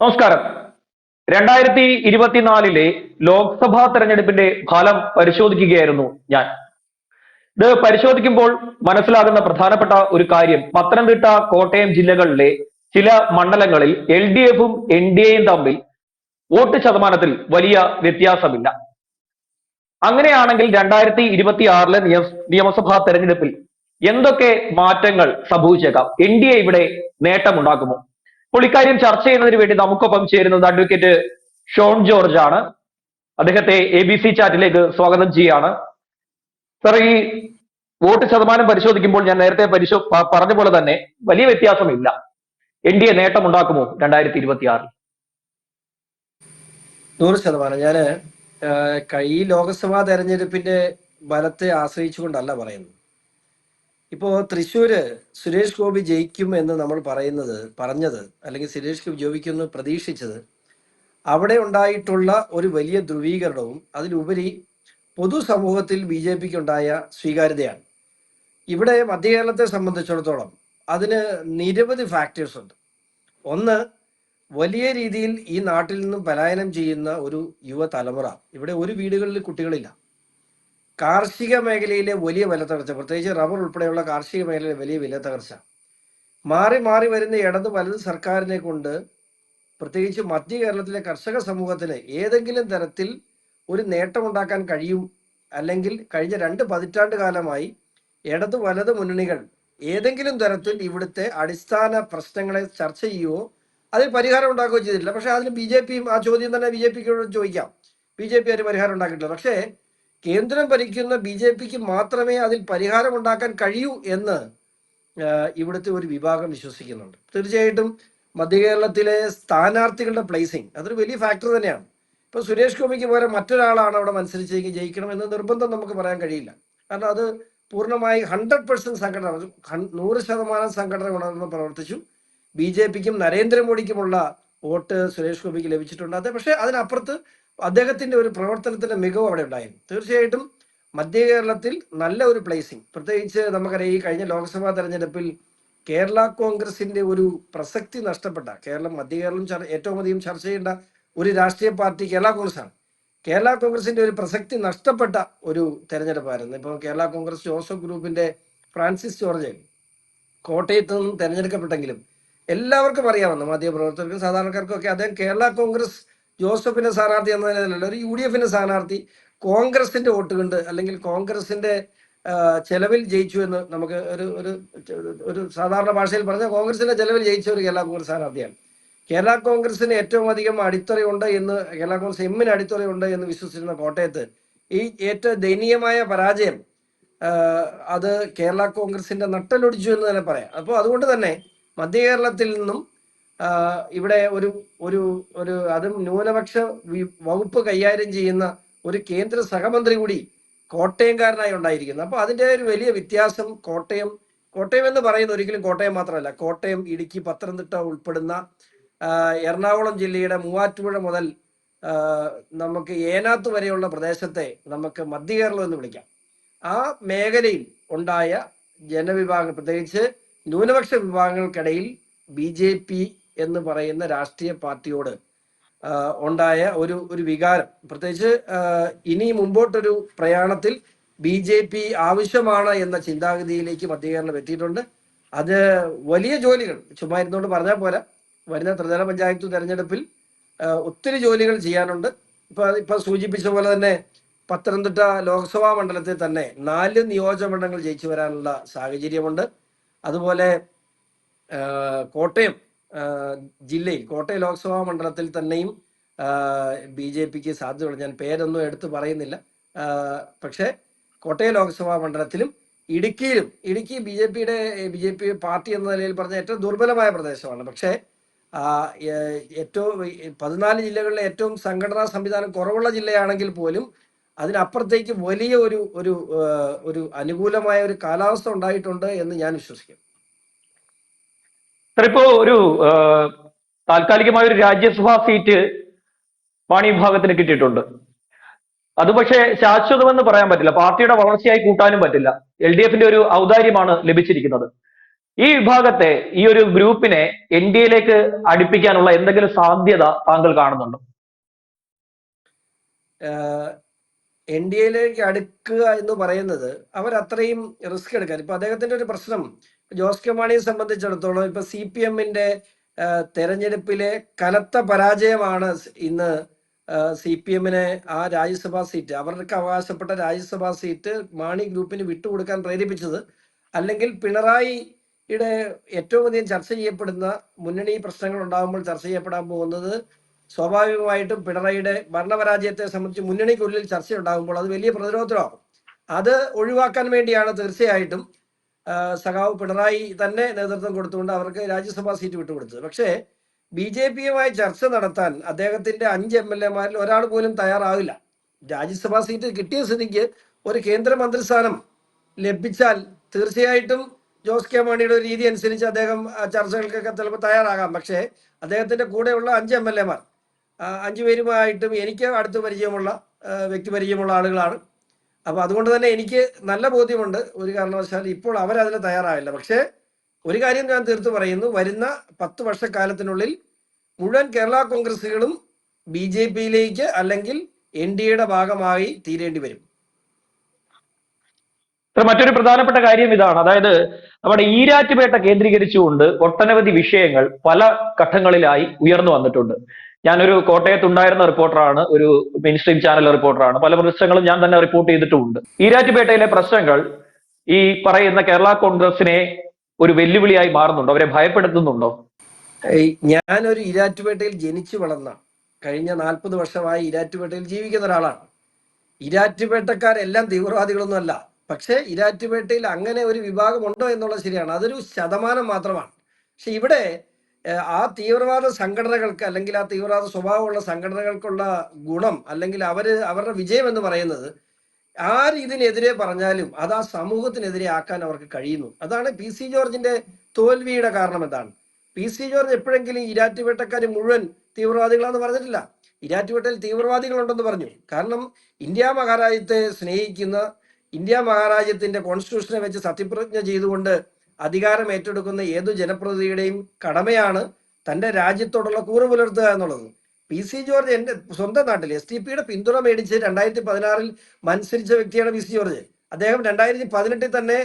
നമസ്കാരം. രണ്ടായിരത്തി ഇരുപത്തിനാലിലെ ലോക്സഭാ തെരഞ്ഞെടുപ്പിന്റെ ഫലം പരിശോധിക്കുകയായിരുന്നു ഞാൻ. ഇത് പരിശോധിക്കുമ്പോൾ മനസ്സിലാകുന്ന പ്രധാനപ്പെട്ട ഒരു കാര്യം. പത്തനംതിട്ട കോട്ടയം ജില്ലകളിലെ ചില മണ്ഡലങ്ങളിൽ എൽ ഡി എഫും എൻ ഡി എയും തമ്മിൽ വോട്ട് ശതമാനത്തിൽ വലിയ വ്യത്യാസമില്ല. അങ്ങനെയാണെങ്കിൽ രണ്ടായിരത്തി ഇരുപത്തി ആറിലെ നിയമസഭാ തെരഞ്ഞെടുപ്പിൽ എന്തൊക്കെ മാറ്റങ്ങൾ സംഭവിച്ചേക്കാം? എൻ ഡി എ ഇവിടെ നേട്ടമുണ്ടാക്കുമോ? അപ്പോൾ ഇക്കാര്യം ചർച്ച ചെയ്യുന്നതിന് വേണ്ടി നമുക്കൊപ്പം ചേരുന്നത് അഡ്വക്കേറ്റ് ഷോൺ ജോർജ് ആണ്. അദ്ദേഹത്തെ എ ബി സി ചാറ്റിലേക്ക് സ്വാഗതം ചെയ്യാണ്. സർ ഈ വോട്ട് ശതമാനം പരിശോധിക്കുമ്പോൾ ഞാൻ നേരത്തെ പരിശോ പറഞ്ഞ പോലെ തന്നെ വലിയ വ്യത്യാസമില്ല. എൻ ഡി എ നേട്ടമുണ്ടാക്കുമോ രണ്ടായിരത്തി ഇരുപത്തി ആറിൽ നൂറ് ശതമാനം. ഞാൻ ഈ ലോക്സഭാ തെരഞ്ഞെടുപ്പിന്റെ ബലത്തെ ആശ്രയിച്ചുകൊണ്ടല്ല പറയുന്നത്. ഇപ്പോ തൃശ്ശൂര് സുരേഷ് ഗോപി ജയിക്കും എന്ന് നമ്മൾ പറയുന്നത് പറഞ്ഞത് അല്ലെങ്കിൽ സുരേഷ് ഗോപി ജയിക്കുമെന്ന് പ്രതീക്ഷിച്ചത് അവിടെ ഉണ്ടായിട്ടുള്ള ഒരു വലിയ ധ്രുവീകരണവും അതിലുപരി പൊതുസമൂഹത്തിൽ ബി ജെ പിക്ക് ഉണ്ടായ സ്വീകാര്യതയാണ്. ഇവിടെ മധ്യകേരളത്തെ സംബന്ധിച്ചിടത്തോളം അതിന് നിരവധി ഫാക്ടേഴ്സ് ഉണ്ട്. ഒന്ന് വലിയ രീതിയിൽ ഈ നാട്ടിൽ നിന്നും പലായനം ചെയ്യുന്ന ഒരു യുവതലമുറ. ഇവിടെ ഒരു വീടുകളിൽ കുട്ടികളില്ല. കാർഷിക മേഖലയിലെ വലിയ വില തകർച്ച. പ്രത്യേകിച്ച് റബ്ബർ ഉൾപ്പെടെയുള്ള കാർഷിക മേഖലയിലെ വലിയ വില തകർച്ച. മാറി മാറി വരുന്ന ഇടത് വലത് സർക്കാരിനെ കൊണ്ട് പ്രത്യേകിച്ച് മധ്യ കേരളത്തിലെ കർഷക സമൂഹത്തിന് ഏതെങ്കിലും തരത്തിൽ ഒരു നേട്ടമുണ്ടാക്കാൻ കഴിയും അല്ലെങ്കിൽ കഴിഞ്ഞ രണ്ട് പതിറ്റാണ്ട് കാലമായി ഇടത് വലത് മുന്നണികൾ ഏതെങ്കിലും തരത്തിൽ ഇവിടുത്തെ അടിസ്ഥാന പ്രശ്നങ്ങളെ ചർച്ച ചെയ്യുകയോ അതിൽ പരിഹാരം ഉണ്ടാക്കുകയോ ചെയ്തിട്ടില്ല. പക്ഷേ അതിന് ബി ജെ പിയും ആ ചോദ്യം തന്നെ ബി ജെ പിക്ക് ചോദിക്കാം. ബി ജെ പി അതിന് പരിഹാരം ഉണ്ടാക്കിയിട്ടില്ല. പക്ഷേ കേന്ദ്രം ഭരിക്കുന്ന ബി ജെ പിക്ക് മാത്രമേ അതിൽ പരിഹാരം ഉണ്ടാക്കാൻ കഴിയൂ എന്ന് ഇവിടുത്തെ ഒരു വിഭാഗം വിശ്വസിക്കുന്നുണ്ട്. തീർച്ചയായിട്ടും മധ്യ കേരളത്തിലെ സ്ഥാനാർത്ഥികളുടെ പ്ലേസിംഗ് അതൊരു വലിയ ഫാക്ടർ തന്നെയാണ്. ഇപ്പൊ സുരേഷ് ഗോപിക്ക് പകരം മറ്റൊരാളാണ് അവിടെ മത്സരിച്ചെങ്കിൽ ജയിക്കണം എന്ന് നിർബന്ധം നമുക്ക് പറയാൻ കഴിയില്ല. കാരണം അത് പൂർണമായി ഹൺഡ്രഡ് പെർസെന്റ് സംഘടന നൂറ് ശതമാനം സംഘടന ഉണർന്ന് പ്രവർത്തിച്ചു. ബി ജെ പിക്കും നരേന്ദ്രമോദിക്കുമുള്ള വോട്ട് സുരേഷ് ഗോപിക്ക് ലഭിച്ചിട്ടുണ്ട്. അത് പക്ഷേ അതിനപ്പുറത്ത് അദ്ദേഹത്തിന്റെ ഒരു പ്രവർത്തനത്തിന്റെ മികവ് അവിടെ ഉണ്ടായിരുന്നു. തീർച്ചയായിട്ടും മധ്യ കേരളത്തിൽ നല്ല ഒരു പ്ലേസിംഗ് പ്രത്യേകിച്ച് നമുക്കറിയാം ഈ കഴിഞ്ഞ ലോക്സഭാ തെരഞ്ഞെടുപ്പിൽ കേരള കോൺഗ്രസിന്റെ ഒരു പ്രസക്തി നഷ്ടപ്പെട്ട കേരളം മധ്യ കേരളം ഏറ്റവും അധികം ചർച്ച ചെയ്യേണ്ട ഒരു രാഷ്ട്രീയ പാർട്ടി കേരള കോൺഗ്രസ് ആണ് കേരള കോൺഗ്രസിന്റെ ഒരു പ്രസക്തി നഷ്ടപ്പെട്ട ഒരു തെരഞ്ഞെടുപ്പായിരുന്നു. ഇപ്പോൾ കേരള കോൺഗ്രസ് ജോസഫ് ഗ്രൂപ്പിന്റെ ഫ്രാൻസിസ് ജോർജ് കോട്ടയത്ത് നിന്നും തെരഞ്ഞെടുക്കപ്പെട്ടെങ്കിലും എല്ലാവർക്കും അറിയാമെന്ന് മാധ്യമപ്രവർത്തകർക്കും സാധാരണക്കാർക്കും ഒക്കെ അദ്ദേഹം കേരള കോൺഗ്രസ് ജോസഫിന്റെ സ്ഥാനാർത്ഥി എന്ന നിലയിലല്ല ഒരു യു ഡി എഫിന്റെ സ്ഥാനാർത്ഥി കോൺഗ്രസിന്റെ വോട്ട് കണ്ട് അല്ലെങ്കിൽ കോൺഗ്രസിന്റെ ചെലവിൽ ജയിച്ചു എന്ന് നമുക്ക് ഒരു ഒരു ഒരു സാധാരണ ഭാഷയിൽ പറഞ്ഞാൽ കോൺഗ്രസിന്റെ ചെലവിൽ ജയിച്ച ഒരു കേരള കോൺഗ്രസ് സ്ഥാനാർത്ഥിയാണ്. കേരള കോൺഗ്രസിന് ഏറ്റവും അധികം അടിത്തറയുണ്ട് എന്ന് കേരള കോൺഗ്രസ് എമ്മിന് അടിത്തറയുണ്ട് എന്ന് വിശ്വസിച്ചിരുന്ന കോട്ടയത്ത് ഈ ഏറ്റവും ദയനീയമായ പരാജയം അത് കേരള കോൺഗ്രസിന്റെ നട്ടലൊടിച്ചു എന്ന് തന്നെ പറയാം. അപ്പോൾ അതുകൊണ്ട് തന്നെ മധ്യ കേരളത്തിൽ നിന്നും ഇവിടെ ഒരു ഒരു ഒരു അതും ന്യൂനപക്ഷ വകുപ്പ് കൈകാര്യം ചെയ്യുന്ന ഒരു കേന്ദ്ര സഹമന്ത്രി കൂടി കോട്ടയംകാരനായി ഉണ്ടായിരിക്കുന്നു. അപ്പോൾ അതിന്റെ ഒരു വലിയ വ്യത്യാസം കോട്ടയം കോട്ടയം എന്ന് പറയുന്നത് ഒരിക്കലും കോട്ടയം മാത്രമല്ല. കോട്ടയം ഇടുക്കി പത്തനംതിട്ട ഉൾപ്പെടുന്ന എറണാകുളം ജില്ലയുടെ മൂവാറ്റുപുഴ മുതൽ നമുക്ക് ഏനാത്ത് വരെയുള്ള പ്രദേശത്തെ നമുക്ക് മധ്യ കേരളം എന്ന് വിളിക്കാം. ആ മേഖലയിൽ ഉണ്ടായ ജനവിഭാഗം പ്രത്യേകിച്ച് ന്യൂനപക്ഷ വിഭാഗങ്ങൾക്കിടയിൽ ബി ജെ പി എന്ന് പറയുന്ന രാഷ്ട്രീയ പാർട്ടിയോട് ഉണ്ടായ ഒരു ഒരു വികാരം. പ്രത്യേകിച്ച് ഇനി മുമ്പോട്ടൊരു പ്രയാണത്തിൽ ബി ജെ പി ആവശ്യമാണ് എന്ന ചിന്താഗതിയിലേക്ക് മധ്യകേരളം എത്തിയിട്ടുണ്ട്. അത് വലിയ ജോലികൾ ചുമ്മാ ഇരുന്നുകൊണ്ട് പറഞ്ഞാൽ പോരാ. വരുന്ന ത്രിതല പഞ്ചായത്ത് തെരഞ്ഞെടുപ്പിൽ ഒത്തിരി ജോലികൾ ചെയ്യാനുണ്ട്. ഇപ്പൊ ഇപ്പൊ സൂചിപ്പിച്ച പോലെ തന്നെ പത്തനംതിട്ട ലോക്സഭാ മണ്ഡലത്തിൽ തന്നെ നാല് നിയോജക മണ്ഡലങ്ങൾ ജയിച്ചു വരാനുള്ള സാഹചര്യമുണ്ട്. അതുപോലെ കോട്ടയം ജില്ലയിൽ കോട്ടയം ലോക്സഭാ മണ്ഡലത്തിൽ തന്നെയും ബി ജെ പിക്ക് സാധ്യതയുണ്ട്. ഞാൻ പേരൊന്നും എടുത്തു പറയുന്നില്ല. പക്ഷേ കോട്ടയം ലോക്സഭാ മണ്ഡലത്തിലും ഇടുക്കിയിലും ഇടുക്കി ബി ജെ പിയുടെ ബി ജെ പി പാർട്ടി എന്ന നിലയിൽ പറഞ്ഞ ഏറ്റവും ദുർബലമായ പ്രദേശമാണ്. പക്ഷേ ഏറ്റവും പതിനാല് ജില്ലകളിലെ ഏറ്റവും സംഘടനാ സംവിധാനം കുറവുള്ള ജില്ലയാണെങ്കിൽ പോലും അതിനപ്പുറത്തേക്ക് വലിയ ഒരു ഒരു ഒരു അനുകൂലമായ ഒരു കാലാവസ്ഥ ഉണ്ടായിട്ടുണ്ട് എന്ന് ഞാൻ വിശ്വസിക്കുന്നു. ഇപ്പോ ഒരു താൽക്കാലികമായ ഒരു രാജ്യസഭാ സീറ്റ് മാണി വിഭാഗത്തിന് കിട്ടിയിട്ടുണ്ട്. അത് പക്ഷേ ശാശ്വതമെന്ന് പറയാൻ പറ്റില്ല. പാർട്ടിയുടെ വളർച്ചയായി കൂട്ടാനും പറ്റില്ല. എൽ ഡി എഫിന്റെ ഒരു ഔദാര്യമാണ് ലഭിച്ചിരിക്കുന്നത്. ഈ വിഭാഗത്തെ ഈ ഒരു ഗ്രൂപ്പിനെ എൻ ഡി എയിലേക്ക് അടുപ്പിക്കാനുള്ള എന്തെങ്കിലും സാധ്യത താങ്കൾ കാണുന്നുണ്ടോ? എൻ ഡി എയിലേക്ക് അടുക്കുക എന്ന് പറയുന്നത് അവർ അത്രയും റിസ്ക് എടുക്കാൻ. ഇപ്പൊ അദ്ദേഹത്തിന്റെ ഒരു പ്രശ്നം ജോസ് കെ മാണിയെ സംബന്ധിച്ചിടത്തോളം ഇപ്പൊ സി പി എമ്മിന്റെ തെരഞ്ഞെടുപ്പിലെ കനത്ത പരാജയമാണ് ഇന്ന് സി പി എമ്മിനെ ആ രാജ്യസഭാ സീറ്റ് അവർക്ക് അവകാശപ്പെട്ട രാജ്യസഭാ സീറ്റ് മാണി ഗ്രൂപ്പിന് വിട്ടുകൊടുക്കാൻ പ്രേരിപ്പിച്ചത്. അല്ലെങ്കിൽ പിണറായിയുടെ ഏറ്റവും അധികം ചർച്ച ചെയ്യപ്പെടുന്ന മുന്നണി പ്രശ്നങ്ങൾ ഉണ്ടാകുമ്പോൾ ചർച്ച ചെയ്യപ്പെടാൻ പോകുന്നത് സ്വാഭാവികമായിട്ടും പിണറായിയുടെ ഭരണപരാജയത്തെ സംബന്ധിച്ച് മുന്നണിക്കുള്ളിൽ ചർച്ച ഉണ്ടാകുമ്പോൾ അത് വലിയ പ്രതിരോധമാകും അത് ഒഴിവാക്കാൻ വേണ്ടിയാണ് തീർച്ചയായിട്ടും സഖാവ് പിണറായി തന്നെ നേതൃത്വം കൊടുത്തുകൊണ്ട് അവർക്ക് രാജ്യസഭാ സീറ്റ് വിട്ടുകൊടുത്തത്. പക്ഷേ ബി ജെ പിയുമായി ചർച്ച നടത്താൻ അദ്ദേഹത്തിന്റെ അഞ്ച് എം എൽ എമാരിൽ ഒരാൾ പോലും തയ്യാറാവില്ല. രാജ്യസഭാ സീറ്റ് കിട്ടിയ സ്ഥിതിക്ക് ഒരു കേന്ദ്രമന്ത്രിസ്ഥാനം ലഭിച്ചാൽ തീർച്ചയായിട്ടും ജോസ് കെ മാണിയുടെ ഒരു രീതി അനുസരിച്ച് അദ്ദേഹം ചർച്ചകൾക്കൊക്കെ ചിലപ്പോൾ തയ്യാറാകാം. പക്ഷേ അദ്ദേഹത്തിന്റെ കൂടെയുള്ള അഞ്ച് എം എൽ എമാർ അഞ്ചു പേരുമായിട്ടും എനിക്ക് അടുത്ത് പരിചയമുള്ള വ്യക്തി പരിചയമുള്ള ആളുകളാണ്. അപ്പോൾ അതുകൊണ്ട് തന്നെ എനിക്ക് നല്ല ബോധ്യമുണ്ട് ഒരു കാരണവശാൽ ഇപ്പോൾ അവരതിന് തയ്യാറായില്ല. പക്ഷേ ഒരു കാര്യം ഞാൻ തീർത്തു പറയുന്നു. വരുന്ന പത്ത് വർഷക്കാലത്തിനുള്ളിൽ മുഴുവൻ കേരള കോൺഗ്രസുകളും ബി ജെ പിയിലേക്ക് അല്ലെങ്കിൽ എൻ ഡി എയുടെ ഭാഗമായി തീരേണ്ടി വരും. മറ്റൊരു പ്രധാനപ്പെട്ട കാര്യം ഇതാണ്. അതായത് നമ്മുടെ ഈരാറ്റുപേട്ട കേന്ദ്രീകരിച്ചുകൊണ്ട് ഒട്ടനവധി വിഷയങ്ങൾ പല ഘട്ടങ്ങളിലായി ഉയർന്നു വന്നിട്ടുണ്ട്. ഞാനൊരു കോട്ടയത്ത് ഉണ്ടായിരുന്ന റിപ്പോർട്ടറാണ് ഒരു മെയിൻ സ്ട്രീം ചാനൽ റിപ്പോർട്ടറാണ്. പല പ്രശ്നങ്ങളും ഞാൻ തന്നെ റിപ്പോർട്ട് ചെയ്തിട്ടുമുണ്ട്. ഈരാറ്റുപേട്ടയിലെ പ്രശ്നങ്ങൾ ഈ പറയുന്ന കേരള കോൺഗ്രസിനെ ഒരു വെല്ലുവിളിയായി മാറുന്നുണ്ടോ? അവരെ ഭയപ്പെടുത്തുന്നുണ്ടോ? ഞാനൊരു ഇരാറ്റുപേട്ടയിൽ ജനിച്ചു വളർന്ന കഴിഞ്ഞ നാൽപ്പത് വർഷമായി ഇരാറ്റുപേട്ടയിൽ ജീവിക്കുന്ന ഒരാളാണ്. ഇരാറ്റുപേട്ടക്കാരെല്ലാം തീവ്രവാദികളൊന്നും അല്ല പക്ഷേ ഇരാറ്റുപേട്ടയിൽ അങ്ങനെ ഒരു വിഭാഗം ഉണ്ടോ എന്നുള്ളത് ശരിയാണ്. അതൊരു ശതമാനം മാത്രമാണ്. പക്ഷെ ഇവിടെ ആ തീവ്രവാദ സംഘടനകൾക്ക് അല്ലെങ്കിൽ ആ തീവ്രവാദ സ്വഭാവമുള്ള സംഘടനകൾക്കുള്ള ഗുണം അല്ലെങ്കിൽ അവർ അവരുടെ വിജയം എന്ന് പറയുന്നത് ആര് ഇതിനെതിരെ പറഞ്ഞാലും അത് ആ സമൂഹത്തിനെതിരെ ആക്കാൻ അവർക്ക് കഴിയുന്നു. അതാണ് പി സി ജോർജിന്റെ തോൽവിയുടെ കാരണം എന്താണ്? പി സി ജോർജ് എപ്പോഴെങ്കിലും ഇരാറ്റുപേട്ടക്കാർ മുഴുവൻ തീവ്രവാദികളാണെന്ന് പറഞ്ഞിട്ടില്ല. ഇരാറ്റുപേട്ടയിൽ തീവ്രവാദികളുണ്ടെന്ന് പറഞ്ഞു. കാരണം ഇന്ത്യ മഹാരാജ്യത്തെ സ്നേഹിക്കുന്ന ഇന്ത്യ മഹാരാജ്യത്തിന്റെ കോൺസ്റ്റിറ്റ്യൂഷനെ വെച്ച് സത്യപ്രതിജ്ഞ ചെയ്തുകൊണ്ട് അധികാരം ഏറ്റെടുക്കുന്ന ഏതു ജനപ്രതിനിധിയുടെയും കടമയാണ് തന്റെ രാജ്യത്തോടുള്ള കൂറ് പുലർത്തുക എന്നുള്ളത്. പി സി ജോർജ് എന്റെ സ്വന്തം നാട്ടിൽ എസ് ടി പിയുടെ പിന്തുണ മേടിച്ച് രണ്ടായിരത്തി പതിനാറിൽ മത്സരിച്ച വ്യക്തിയാണ് പി സി ജോർജ്. അദ്ദേഹം രണ്ടായിരത്തി പതിനെട്ടിൽ തന്നെ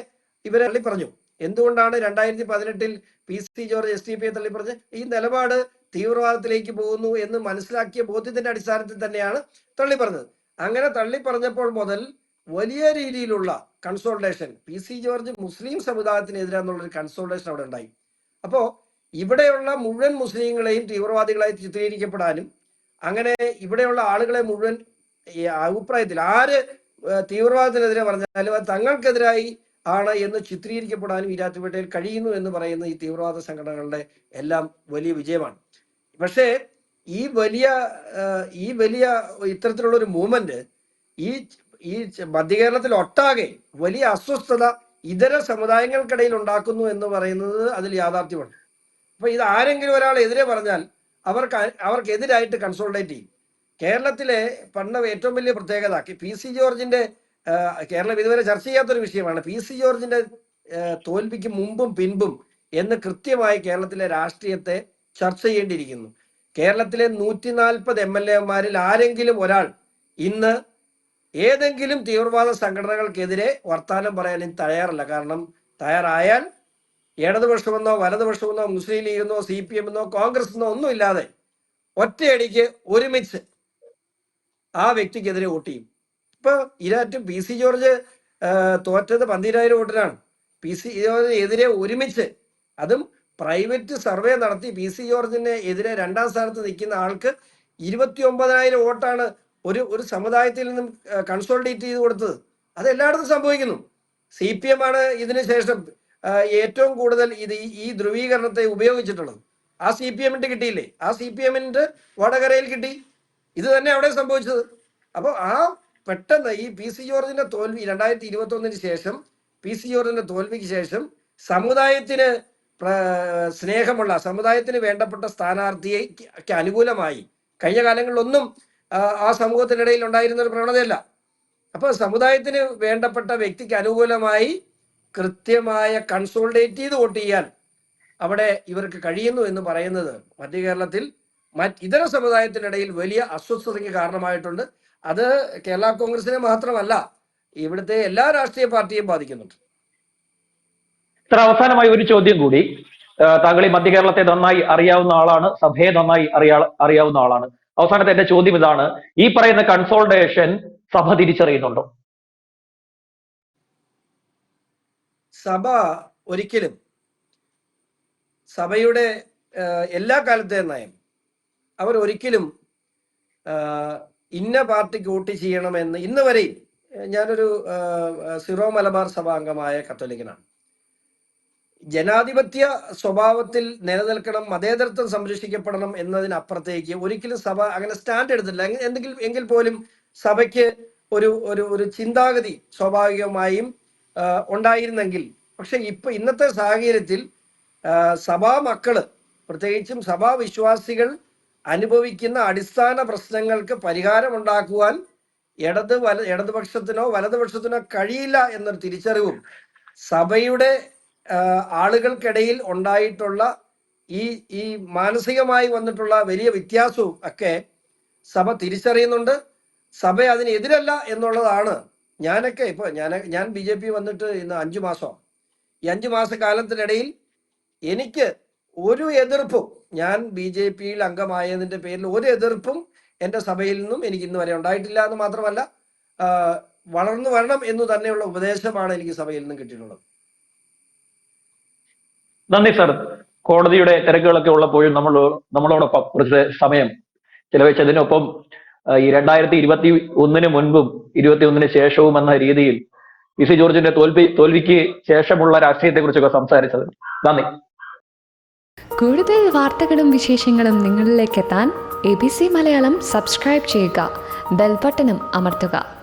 ഇവരെ തള്ളി പറഞ്ഞു എന്തുകൊണ്ടാണ് രണ്ടായിരത്തി പതിനെട്ടിൽ P C George S T പിയെ തള്ളി പറഞ്ഞ് ഈ നിലപാട് തീവ്രവാദത്തിലേക്ക് പോകുന്നു എന്ന് മനസ്സിലാക്കിയ ബോധ്യത്തിന്റെ അടിസ്ഥാനത്തിൽ തന്നെയാണ് തള്ളി പറഞ്ഞത് അങ്ങനെ തള്ളി പറഞ്ഞപ്പോൾ മുതൽ വലിയ രീതിയിലുള്ള consultation P C George Muslim സമുദായത്തിനെതിരാന്നുള്ള ഒരു കൺസോൾട്ടേഷൻ അവിടെ ഉണ്ടായി. അപ്പോ ഇവിടെയുള്ള മുഴുവൻ മുസ്ലിങ്ങളെയും തീവ്രവാദികളായി ചിത്രീകരിക്കപ്പെടാനും അങ്ങനെ ഇവിടെയുള്ള ആളുകളെ മുഴുവൻ അഭിപ്രായത്തിൽ ആര് തീവ്രവാദത്തിനെതിരെ പറഞ്ഞാലും അത് തങ്ങൾക്കെതിരായി ആണ് എന്ന് ചിത്രീകരിക്കപ്പെടാനും ഈരാറ്റുപേട്ടയിൽ കഴിയുന്നു എന്ന് പറയുന്ന ഈ തീവ്രവാദ സംഘടനകളുടെ എല്ലാം വലിയ വിജയമാണ്. പക്ഷേ ഈ വലിയ ഈ വലിയ ഇത്തരത്തിലുള്ള ഒരു മൂവ്മെന്റ് ഈ ഈ മധ്യകേരളത്തിൽ ഒട്ടാകെ വലിയ അസ്വസ്ഥത ഇതര സമുദായങ്ങൾക്കിടയിൽ ഉണ്ടാക്കുന്നു എന്ന് പറയുന്നത് അതിൽ യാഥാർത്ഥ്യമാണ് അപ്പൊ ഇത് ആരെങ്കിലും ഒരാൾ എതിരെ പറഞ്ഞാൽ അവർക്ക് അവർക്ക് അവർക്കെതിരായിട്ട് കൺസോൾട്ടേറ്റ് ചെയ്യും. കേരളത്തിലെ പണ്ട് ഏറ്റവും വലിയ പ്രത്യേകത പി സി ജോർജിന്റെ കേരളം ഇതുവരെ ചർച്ച ചെയ്യാത്തൊരു വിഷയമാണ്. പി സി ജോർജിന്റെ തോൽവിക്ക് മുമ്പും പിൻപും എന്ന് കൃത്യമായി കേരളത്തിലെ രാഷ്ട്രീയത്തെ ചർച്ച ചെയ്യേണ്ടിയിരിക്കുന്നു. കേരളത്തിലെ നൂറ്റി നാൽപ്പത് എം എൽ എമാരിൽ ആരെങ്കിലും ഒരാൾ ഇന്ന് ഏതെങ്കിലും തീവ്രവാദ സംഘടനകൾക്കെതിരെ വർത്താനം പറയാൻ തയ്യാറല്ല. കാരണം തയ്യാറായാൽ ഇടതുപക്ഷമെന്നോ വലതുപക്ഷമെന്നോ മുസ്ലിം ലീഗെന്നോ സി പി എമ്മെന്നോ കോൺഗ്രസ് എന്നോ ഒന്നുമില്ലാതെ ഒറ്റയടിക്ക് ഒരുമിച്ച് ആ വ്യക്തിക്കെതിരെ വോട്ട് ചെയ്യും. ഇപ്പൊ ഇരാറ്റും പി സി ജോർജ് തോറ്റത് പന്തിരായിരം വോട്ടിനാണ്. പി സി ജോർജിനെതിരെ ഒരുമിച്ച് അതും പ്രൈവറ്റ് സർവേ നടത്തി പി സി ജോർജിന് എതിരെ രണ്ടാം സ്ഥാനത്ത് നിൽക്കുന്ന ആൾക്ക് ഇരുപത്തി ഒമ്പതിനായിരം വോട്ടാണ് ഒരു ഒരു സമുദായത്തിൽ നിന്നും കൺസോൾട്ടേറ്റ് ചെയ്ത് കൊടുത്തത്. അത് എല്ലായിടത്തും സംഭവിക്കുന്നു. സി പി എം ആണ് ഇതിന് ശേഷം ഏറ്റവും കൂടുതൽ ഇത് ഈ- ഈ ധ്രുവീകരണത്തെ ഉപയോഗിച്ചിട്ടുള്ളത്. ആ സി പി എമ്മിന്റെ കിട്ടിയില്ലേ? ആ സി പി എമ്മിന്റെ വടകരയിൽ കിട്ടി. ഇത് തന്നെ അവിടെ സംഭവിച്ചത്. അപ്പോൾ ആ പെട്ടെന്ന് ഈ പി സി ജോർജിന്റെ തോൽവി രണ്ടായിരത്തി ഇരുപത്തി ഒന്നിന് ശേഷം പി സി ജോർജിന്റെ തോൽവിക്ക് ശേഷം സമുദായത്തിന് സ്നേഹമുള്ള സമുദായത്തിന് വേണ്ടപ്പെട്ട സ്ഥാനാർത്ഥിയെ അനുകൂലമായി. കഴിഞ്ഞ കാലങ്ങളിലൊന്നും ആ, സമൂഹത്തിനിടയിൽ ഉണ്ടായിരുന്ന ഒരു പ്രവണതയല്ല. അപ്പൊ സമുദായത്തിന് വേണ്ടപ്പെട്ട വ്യക്തിക്ക് അനുകൂലമായി കൃത്യമായ കൺസോൾഡേറ്റ് ചെയ്ത് വോട്ട് ചെയ്യാൻ അവിടെ ഇവർക്ക് കഴിയുന്നു എന്ന് പറയുന്നത് മധ്യ കേരളത്തിൽ മറ്റ് ഇതര സമുദായത്തിനിടയിൽ വലിയ അസ്വസ്ഥതയ്ക്ക് കാരണമായിട്ടുണ്ട്. അത് കേരള കോൺഗ്രസിനെ മാത്രമല്ല ഇവിടുത്തെ എല്ലാ രാഷ്ട്രീയ പാർട്ടിയെയും ബാധിക്കുന്നുണ്ട്. ഇത്ര അവസാനമായി ഒരു ചോദ്യം കൂടി. താങ്കൾ ഈ മധ്യ കേരളത്തെ നന്നായി അറിയാവുന്ന ആളാണ് സഭയെ നന്നായി അറിയാ അറിയാവുന്ന ആളാണ്. അവസാനത്തെ എന്റെ ചോദ്യം ഇതാണ്. ഈ പറയുന്ന കൺസോൾട്ടേഷൻ സഭ തിരിച്ചറിയുന്നുണ്ടോ? സഭ ഒരിക്കലും സഭയുടെ എല്ലാ കാലത്തെ നയം അവർ ഒരിക്കലും ഇന്ന പാർട്ടിക്ക് വോട്ട് ചെയ്യണമെന്ന് ഇന്ന് വരെയും ഞാനൊരു സിറോ മലബാർ സഭ അംഗമായ കത്തോലിക്കനാണ്. ജനാധിപത്യ സ്വഭാവത്തിൽ നിലനിൽക്കണം മതേതരത്വം സംരക്ഷിക്കപ്പെടണം എന്നതിനപ്പുറത്തേക്ക് ഒരിക്കലും സഭ അങ്ങനെ സ്റ്റാൻഡ് എടുത്തില്ല എന്തെങ്കിലും എങ്കിൽ പോലും സഭയ്ക്ക് ഒരു ഒരു ഒരു ചിന്താഗതി സ്വാഭാവികമായും ഉണ്ടായിരുന്നെങ്കിൽ. പക്ഷെ ഇപ്പൊ ഇന്നത്തെ സാഹചര്യത്തിൽ സഭാ മക്കൾ പ്രത്യേകിച്ചും സഭാ വിശ്വാസികൾ അനുഭവിക്കുന്ന അടിസ്ഥാന പ്രശ്നങ്ങൾക്ക് പരിഹാരമുണ്ടാക്കുവാൻ ഇടത് വല ഇടതുപക്ഷത്തിനോ വലതുപക്ഷത്തിനോ കഴിയില്ല എന്നൊരു തിരിച്ചറിവും സഭയുടെ ആളുകൾക്കിടയിൽ ഉണ്ടായിട്ടുള്ള ഈ ഈ മാനസികമായി വന്നിട്ടുള്ള വലിയ വ്യത്യാസവും ഒക്കെ സഭ തിരിച്ചറിയുന്നുണ്ട്. സഭ അതിനെതിരല്ല എന്നുള്ളതാണ് ഞാനൊക്കെ ഇപ്പൊ ഞാൻ ഞാൻ ബി ജെ പി വന്നിട്ട് ഇന്ന് അഞ്ചു മാസം. ഈ അഞ്ചു മാസ കാലത്തിനിടയിൽ എനിക്ക് ഒരു എതിർപ്പും ഞാൻ ബി ജെ പിയിൽ അംഗമായതിന്റെ പേരിൽ ഒരു എതിർപ്പും എന്റെ സഭയിൽ നിന്നും എനിക്ക് ഇന്ന് വരെ ഉണ്ടായിട്ടില്ല എന്ന് മാത്രമല്ല വളർന്നു വരണം എന്ന് തന്നെയുള്ള ഉപദേശമാണ് എനിക്ക് സഭയിൽ നിന്നും കിട്ടിയിട്ടുള്ളത്. നന്ദി സർ. കോടതിയുടെ തിരക്കുകളൊക്കെ ഉള്ളപ്പോഴും നമ്മൾ നമ്മളോടൊപ്പം കുറച്ച് സമയം ചിലവഴിച്ചതിനൊപ്പം ഈ രണ്ടായിരത്തി ഇരുപത്തി ഒന്നിന് മുൻപും ഇരുപത്തി ഒന്നിന് ശേഷവും എന്ന രീതിയിൽ പി സി ജോർജിന്റെ തോൽവി തോൽവിക്ക് ശേഷമുള്ള രാഷ്ട്രീയത്തെ കുറിച്ചൊക്കെ സംസാരിച്ചത് നന്ദി. കൂടുതൽ വാർത്തകളും വിശേഷങ്ങളും നിങ്ങളിലേക്ക് എത്താൻ A B C Malayalam subscribe ചെയ്യുക. ബെൽബട്ടനും അമർത്തുക.